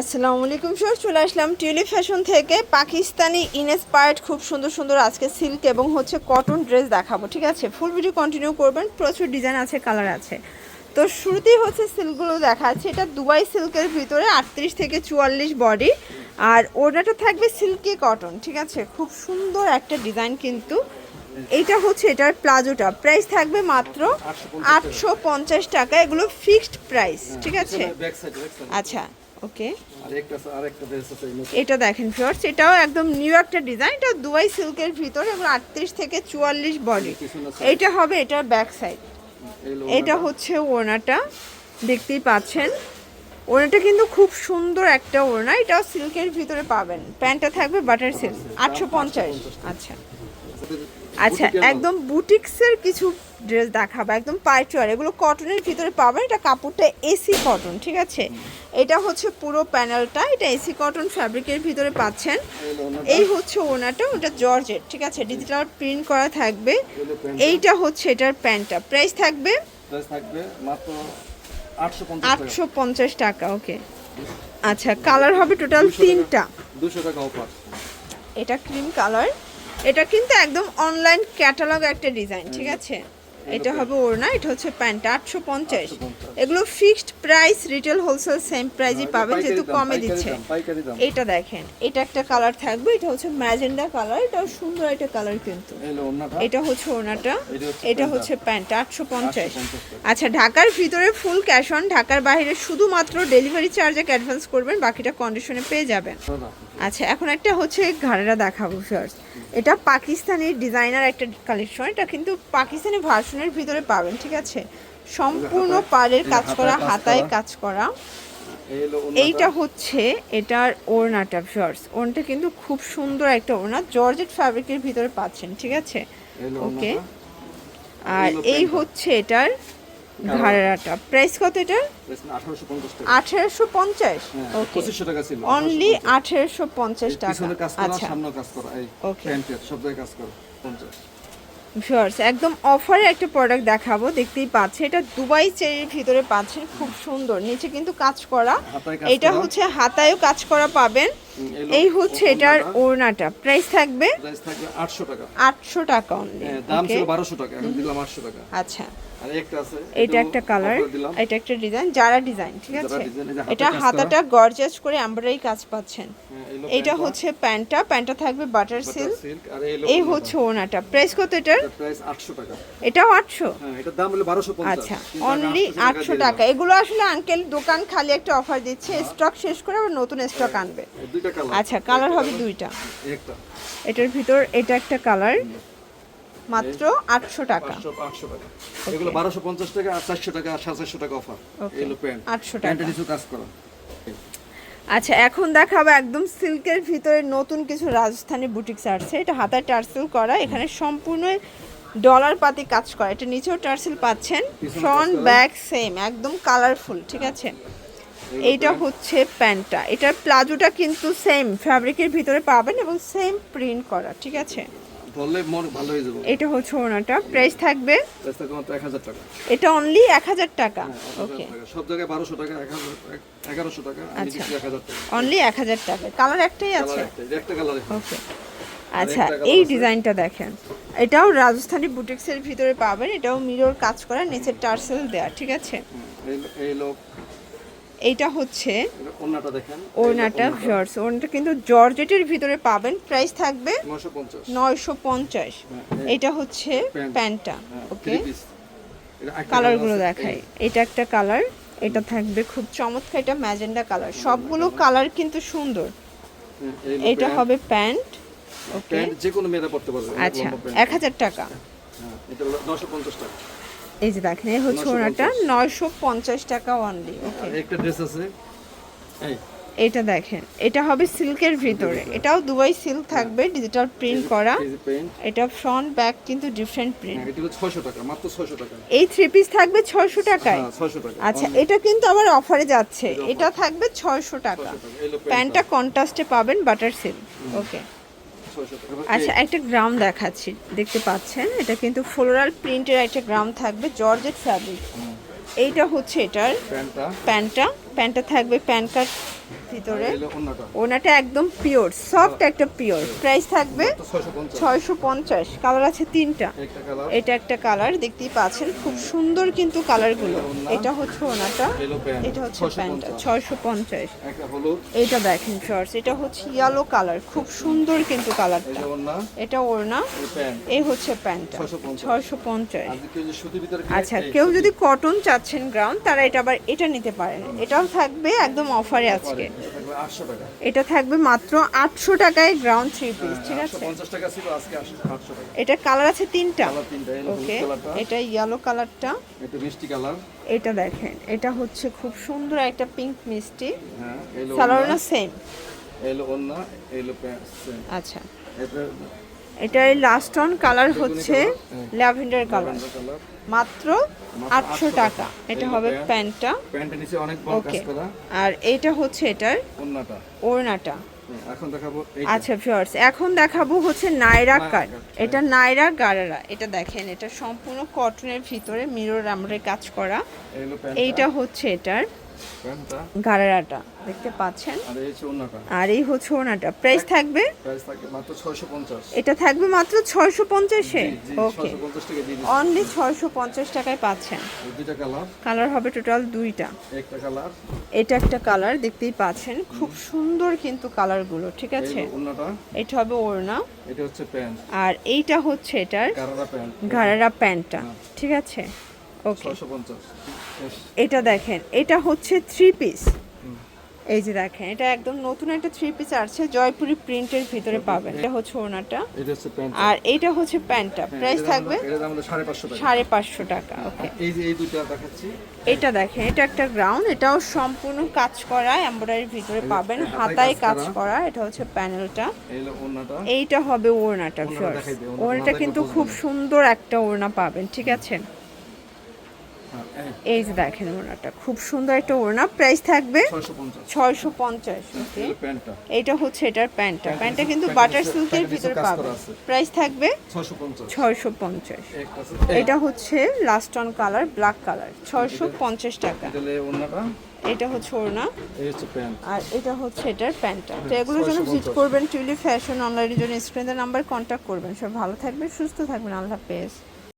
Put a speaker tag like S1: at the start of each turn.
S1: আসসালামু আলাইকুম স্যার চলে আসলাম টিউলিপ ফ্যাশন থেকে। পাকিস্তানি ইনস্পায়ার্ড খুব সুন্দর সুন্দর আজকে সিল্ক এবং হচ্ছে কটন ড্রেস দেখাবো ঠিক আছে? ফুল ভিডিও কন্টিনিউ করবেন প্রচুর ডিজাইন আছে কালার আছে। তো শুরুতেই হচ্ছে সিল্কগুলো দেখাচ্ছে। এটা দুবাই সিল্কের ভিতরে আটত্রিশ থেকে চুয়াল্লিশ বডি আর ওড়নাটা থাকবে সিল্কি কটন ঠিক আছে? খুব সুন্দর একটা ডিজাইন কিন্তু। এইটা হচ্ছে এটার প্লাজোটা। প্রাইস থাকবে মাত্র আটশো পঞ্চাশ টাকা এগুলো ফিক্সড প্রাইস ঠিক আছে? আচ্ছা। ওকে। এটা দেখেন ফিওর্স এটাও একদম নিউ একটা ডিজাইন এটা দুবাই সিল্কের ভিতরে এবং আটত্রিশ থেকে চুয়াল্লিশ বডি। এইটা হবে এটার ব্যাক সাইড এটা হচ্ছে ওড়নাটা দেখতেই পাচ্ছেন। ওড়নাটা কিন্তু খুব সুন্দর একটা ওড়না এটাও সিল্কের ভিতরে পাবেন। প্যান্টটা থাকবে বাটার সিল্ক আটশো পঞ্চাশ। আচ্ছা আচ্ছা। একদম বুটিক্সের কিছু ড্রেস দেখাবো একদম পাইচুয়ার এগুলো কটনের ভিতরে পাবেন এটা কাপড়টা এসি কটন ঠিক আছে? এটা হচ্ছে পুরো প্যানেলটা এটা এসি কটন ফ্যাব্রিকের ভিতরে পাচ্ছেন।
S2: এই
S1: হচ্ছে ওনাটা ওটা জর্জেট ঠিক আছে? ডিজিটাল প্রিন্ট করা থাকবে। এইটা হচ্ছে এটার প্যান্টটা। প্রাইস থাকবে?
S2: ড্রেস থাকবে মাত্র 850 টাকা।
S1: আটশো পঞ্চাশ টাকা ওকে আচ্ছা কালার হবে টোটাল
S2: 200
S1: তিনটা।
S2: 200 টাকা
S1: এটা ক্রিম কালার এটা কিন্তু একদম অনলাইন ক্যাটালগ একটা ডিজাইন ঠিক আছে? এটা হবে ওড়না এটা হচ্ছে প্যান্ট আটশো পঞ্চাশ। এগুলো fixed price retail wholesale same প্রাইসই পাবেন যেহেতু কমে দিচ্ছে। এটা দেখেন এটা একটা কালার থাকবে এটা হচ্ছে ম্যাজেন্ডা কালার এটাও সুন্দর একটা কালার কিন্তু। এটা হচ্ছে ওনাটা
S2: এটা
S1: এটা। হচ্ছে প্যান্ট আটশো পঞ্চাশ। আচ্ছা ঢাকার ভিতরে ফুল ক্যাশ অন ঢাকার বাইরে শুধুমাত্র ডেলিভারি চার্জ এক অ্যাডভান্স করবেন বাকিটা কন্ডিশনে পেয়ে যাবেন। আচ্ছা এখন একটা হচ্ছে ঘাড়েরা দেখাবো ফার্স্ট এটা পাকিস্তানি ডিজাইনার একটা কালেকশন এটা কিন্তু পাকিস্তানি ভার্সনের ভিতরে পাবেন ঠিক আছে? সম্পূর্ণ পাড়ের কাজ করা হাতায় কাজ করা। এইটা হচ্ছে এটার ওড়নাটা ফার্স্ট ওড়নাটা কিন্তু খুব সুন্দর একটা ওড়না জর্জেট ফ্যাব্রিকের ভিতরে পাচ্ছেন ঠিক আছে? ওকে আর এই হচ্ছে এটার ঘাড়েরাটা প্রাইস কত এটার
S2: ড্রেস 1850 টাকা।
S1: আঠারোশো পঞ্চাশ? ওকে
S2: 2500 টাকা ছিল
S1: অনলি আঠারোশো পঞ্চাশ টাকা। আচ্ছা। Okay.
S2: সব জায়গায় কাজ করা 50
S1: ভিউয়ার্স একদম অফারে একটা প্রোডাক্ট দেখাবো দেখতেই পাচ্ছে। এটা দুবাই চেরির ভিতরে পাচ্ছেন খুব সুন্দর। নিচে কিন্তু কাজ করা। এটা হচ্ছে হাতায়ও কাজ করা পাবেন।
S2: এই
S1: হচ্ছে এটার
S2: ওড়নাটা।
S1: প্রাইস থাকবে
S2: প্রাইস থাকবে 800 টাকা।
S1: আটশো টাকা
S2: হ্যাঁ, দাম ছিল 1200 টাকা এখন দিলাম 800 টাকা।
S1: আচ্ছা।
S2: আর একটা আছে
S1: এটা একটা কালার এটা একটা ডিজাইন যারা ডিজাইন ঠিক আছে? এটা হাতাটা গর্জাস করে এমব্রয়ডারি কাজ পাচ্ছেন।
S2: হ্যাঁ,
S1: এটা হচ্ছে প্যান্টটা প্যান্টটা থাকবে বাটার সিল্ক
S2: আর এই।
S1: হচ্ছে ওনাটা প্রাইস কত এটার?
S2: প্রাইস 800 টাকা।
S1: এটাও আটশো?
S2: হ্যাঁ এটার দাম হলো 1250
S1: আচ্ছা অনলি
S2: 800
S1: আটশো টাকা এগুলো আসলে আঙ্কেল দোকান খালি একটা অফার দিচ্ছে। স্টক শেষ করে আবার নতুন স্টক আনবে।
S2: দুইটা কালার
S1: আচ্ছা কালার হবে দুইটা।
S2: একটা।
S1: এটার ভিতর এটা একটা কালার মাত্র আটশো টাকা।
S2: 500 800 টাকা। এগুলো 1250 টাকা আর 400 টাকা আর 750 টাকা অফার হলো প্যান্ট
S1: 800 টাকা।
S2: প্যান্টে কিছু কাজ করা।
S1: আচ্ছা এখন দেখাবো একদম সিল্কের ভিতরে নতুন কিছু রাজস্থানি বুটিক্স আসছে। এটা হাতায় টার্সেল করা এখানে সম্পূর্ণ ডলার পাতি কাজ করা। এটা নিচেও টার্সেল পাচ্ছেন ফ্রন্ট ব্যাক সেম একদম কালারফুল ঠিক আছে? এইটা হচ্ছে প্যান্টটা। এটার প্লাজোটা কিন্তু সেম ফ্যাব্রিকের ভিতরে পাবেন এবং সেম প্রিন্ট করা ঠিক আছে?
S2: ধরলে মন ভালো হয়ে যাবে।
S1: এটা হচ্ছে ওনাটা। প্রাইস থাকবে?
S2: প্রাইস থাকবে মাত্র 1000 টাকা।
S1: এটা অনলি এক হাজার টাকা?
S2: হ্যাঁ, 1000
S1: ওকে
S2: টাকা। সব জায়গায় 1200 টাকা 1000 1100 টাকা
S1: আচ্ছা।
S2: 1000 টাকা।
S1: অনলি এক হাজার টাকা। কালার একটাই আছে?
S2: একটা একটা কালার
S1: ওকে আচ্ছা এই ডিজাইনটা দেখেন। এটাও রাজস্থানি বুটিক্সের ভিতরে পাবেন। এটাও মিরর কাজ করা নিচের টার্সেল দেয়া ঠিক আছে?
S2: এই লোক
S1: এইটা হচ্ছে
S2: ওন্নাটা দেখেন।
S1: ওড়নাটা ভিউয়ার্স ওড়নাটা কিন্তু জর্জেটের ভিতরে পাবেন। প্রাইস থাকবে
S2: 950
S1: নয়শো পঞ্চাশ।
S2: হ্যাঁ,
S1: এটা হচ্ছে প্যান্টটা
S2: হ্যাঁ,
S1: ওকে।
S2: এটা
S1: কালারগুলো দেখাই। এটা একটা কালার এটা থাকবে খুব চমৎকার এটা ম্যাজেন্ডা কালার সবগুলো কালার কিন্তু সুন্দর।
S2: হ্যাঁ,
S1: এটা হবে প্যান্ট ওকে?
S2: যে কোনো মেয়েরা পড়তে পারবে
S1: আচ্ছা
S2: লম্বা প্যান্ট।
S1: এক হাজার টাকা।
S2: হ্যাঁ, এটা হলো 950 টাকা
S1: এই যে দেখেন এই হচ্ছে ওনাটা নয়শো পঞ্চাশ টাকা অনলি ওকে
S2: একটা ড্রেস আছে। এই।
S1: এটা দেখেন এটা হবে সিল্কের ভিতরে। এটাও দুবাই সিল্ক থাকবে ডিজিটাল প্রিন্ট করা। এটা ফ্রন্ট ব্যাক কিন্তু ডিফারেন্ট প্রিন্ট
S2: হ্যাঁ, এটা হলো 600 টাকা মাত্র 600 টাকা।
S1: এই থ্রি পিস থাকবে ছয়শো টাকায়।
S2: হ্যাঁ 600 টাকা
S1: আচ্ছা এটা কিন্তু আবার অফারে যাচ্ছে। এটা থাকবে ছয়শো টাকা।
S2: 600 টাকা
S1: প্যান্টটা কন্ট্রাস্টে পাবেন বাটার সিল্ক ওকে
S2: 600 টাকা এবার
S1: আচ্ছা একটা গ্রাম দেখাচ্ছি। দেখতে পাচ্ছেন এটা কিন্তু ফ্লোরাল প্রিন্টের একটা গ্রাম থাকবে জর্জেট ফ্যাব্রিক। এইটা হচ্ছে এটার
S2: প্যান্টটা।
S1: প্যান্টটা প্যান্টটা থাকবে প্যান কাট ভিতরে। ওনাটা। একদম পিওর সফট একটা পিওর প্রাইস থাকবে
S2: ছয়শো পঞ্চাশ।
S1: কালার আছে তিনটা। এটা একটা কালার দেখতেই পাচ্ছেন। খুব সুন্দর কিন্তু কালারগুলো এটা হচ্ছে ওনাটা। এটা হচ্ছে প্যান্টটা ছয়শো পঞ্চাশ। এটা দেখেন শর্টস এটা হচ্ছে ইয়েলো কালার খুব সুন্দর কিন্তু কালারটা
S2: এটা
S1: ওড়না
S2: এই
S1: হচ্ছে প্যান্টটা ছয়শো পঞ্চাশ। আচ্ছা কেউ যদি কটন চাচ্ছেন গ্রাউন্ড তারা এটা আবার এটা নিতে পারেন। এটাও থাকবে একদম অফারে আজকে।
S2: এটা থাকবে
S1: এটা থাকবে মাত্র আটশো টাকায় গ্রাউন্ড থ্রি পিস ঠিক আছে? এটা কালার আছে তিনটা। ওকে এটা ইয়েলো কালারটা
S2: এটা
S1: দেখেন এটা হচ্ছে খুব সুন্দর একটা পিঙ্ক মিষ্টি।
S2: হ্যাঁ এলো
S1: সেম আচ্ছা।
S2: এটা
S1: এটা এই লাস্ট অন কালার হচ্ছে। ল্যাভেন্ডার কালার মাত্র আটশো টাকা। এটা হবে প্যান্টটা।
S2: প্যান্টের নিচে অনেক
S1: ওকে আর এটা হচ্ছে এটার ওড়নাটা।
S2: হ্যাঁ।
S1: আচ্ছা ভিউয়ার্স এখন দেখাবো হচ্ছে নাইরা কাট এটা নাইরা গারারা। এটা দেখেন এটা সম্পূর্ণ কটনের ভিতরে মিরর আমরা কাজ করা। এইটা হচ্ছে এটার। গারারাটা দেখতে পাচ্ছেন?
S2: আর এই হচ্ছে
S1: ওনাটা প্রাইস থাকবে? এটা থাকবে মাত্র ছয়শো পঞ্চাশে? ওকে অনলি ছয়শো পঞ্চাশ টাকায় পাচ্ছেন।
S2: কালার
S1: হবে টোটাল দুইটা। এটা একটা কালার দেখতেই পাচ্ছেন। খুব সুন্দর কিন্তু কালারগুলো ঠিক আছে? এটা হবে ওড়না।
S2: এটা হচ্ছে প্যান্ট।
S1: আর এইটা হচ্ছে এটার ঘাড়ারা প্যান্টটা ঠিক আছে? এটা দেখেন এটা হচ্ছে থ্রি পিস এই যে দেখেন এটা একদম নতুন একটা থ্রি পিস আসছে জয়পুরি প্রিন্টের ভিতরে পাবেন। এটা হচ্ছে ওনাটা আর এটা হচ্ছে প্যান্টটা প্রাইস থাকবে
S2: সাড়ে পাঁচশো টাকা।
S1: ওকে
S2: এই যে এই দুইটা দেখাচ্ছি।
S1: এটা দেখেন এটা একটা গ্রাউন্ড এটাও সম্পূর্ণ কাজ করা এমব্রয়ডারির ভিতরে পাবেন
S2: হাতায় কাজ
S1: করা। এটা হচ্ছে প্যানেলটা এইটা হবে ওড়নাটা
S2: ওড়নাটা
S1: কিন্তু খুব সুন্দর একটা ওড়না পাবেন ঠিক আছে?
S2: হ্যাঁ, এই
S1: যে দেখেন ওড়নাটা খুব সুন্দর একটা ওড়না। প্রাইস থাকবে
S2: ছয়শো পঞ্চাশ। এই
S1: হচ্ছে এটার প্যান্টটা। প্যান্টটা কিন্তু বাটার সিল্কের ভিতরে
S2: আছে।
S1: প্রাইস থাকবে
S2: ছয়শো পঞ্চাশ।
S1: এটা হচ্ছে last on colour black colour ছয়শো পঞ্চাশ টাকা।
S2: এটা
S1: এটা হচ্ছে ওড়না। আর এটা হচ্ছে এটার প্যান্টটা। তো এগুলোর জন্য
S2: 650
S1: ভিজিট করবেন টিউলি ফ্যাশন অনলাইনের জন্য। স্ক্রিনের নাম্বার কন্ট্যাক্ট করবেন। সব ভালো থাকবেন সুস্থ থাকবেন। আল্লাহ হাফেজ।